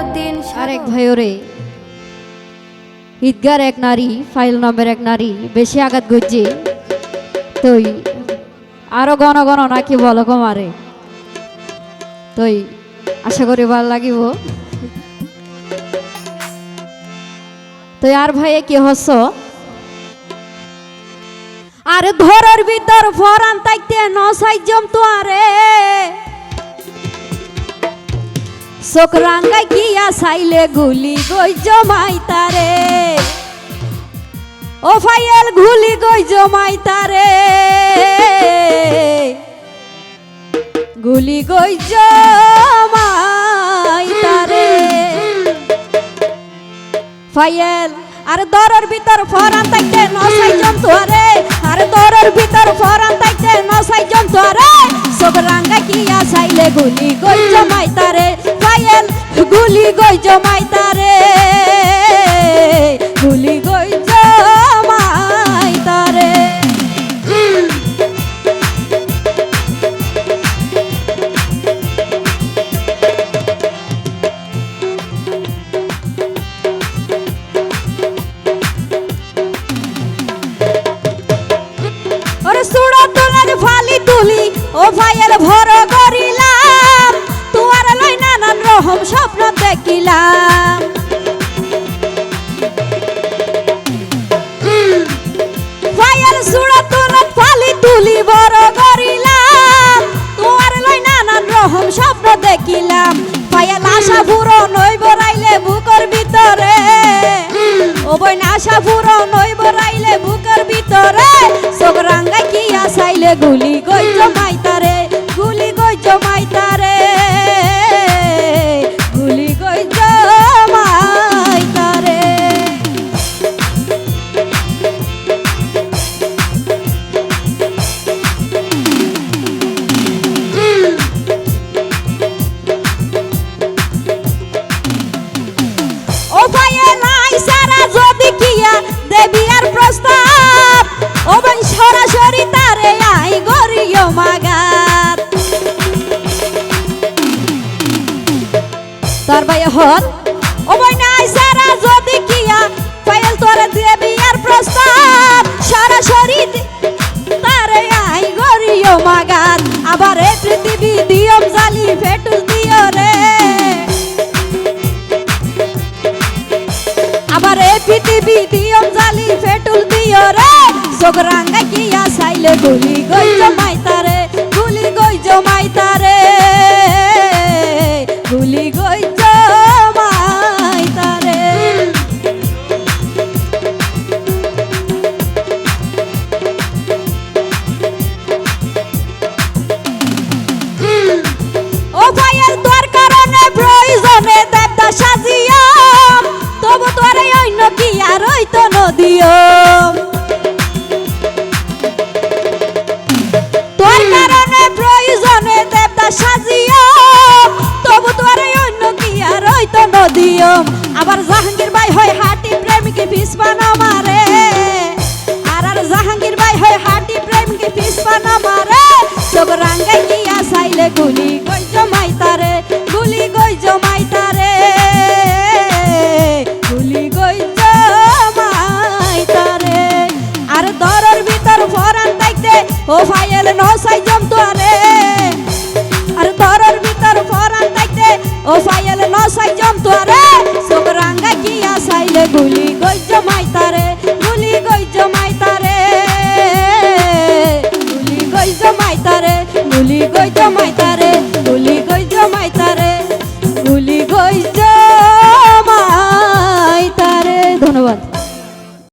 উদ্দিন আরেক ভাই ওরে ঈদগার এক নারী, ফাইল নম্বর এক নারী, বেশি আঘাত গজ্জি তুই, আরও গণ গণ নাকি বলো গো মারে। তুই, আশা করি ভালো লাগিব। তুই আর ভাইয়ে কি হস আরে ধরার ভিতর ফরান তাইতে নসাই জম তো আরে চোখ রাঙ্গাই গিয়া সাইলে গুলি গই জমাই তারে ও ফাইল গুলি গই জমাই তারে গুলি গই জমাই তারে ফাইল আর দরের ভিতর ফরান তাইতে নসাই জন্তু আরে আর দরের ভিতর ফরান তাইতে নসাই জন্তু আরে সব কিয়া সাইলে গুলি গই জমাই তারে গুলি গই জমাই তারে গুলি গই জমাই তারে ওরে সুড়ো তোলার ফালি তুলি, ও ভাইয়ের ভর তুলি বড় করিলাম। তোমার লই নানান রহম স্বপ্ন দেখিলাম। ভাইয়ের আশা পুরো নই বরাইলে বুকর ভিতরে। ও বই আশা পুরো নই বরাইলে বুকর ভিতরে। রাঙ্গাই কি আসাইলে গুলি যদি কিয়া দেবী আর প্রস্তাব। ও ভাই, সরাসরি তারে আই গরিও মাগাত। তার ভাই হন। ও দিয়ম জালি ফেটুল দিও রে। চোখ কিয়া সাইলে গুলি গই জমাই হইতো নদীয়ম আবার জাহাঙ্গীর ভাই হয় হাটি প্রেমিকে পিসবান মারে আর আর জাহাঙ্গীর ভাই হয় হাটি প্রেমিকে পিসবান মারে চোখ রাঙ্গাই নিয়া চাইলে গুলি গই জমাই তারে গুলি গই জমাই তারে গুলি গই জমাই তারে আর দরের ভিতর ফরান তাইতে, ও ভাই কি গজ্য মাইতারে।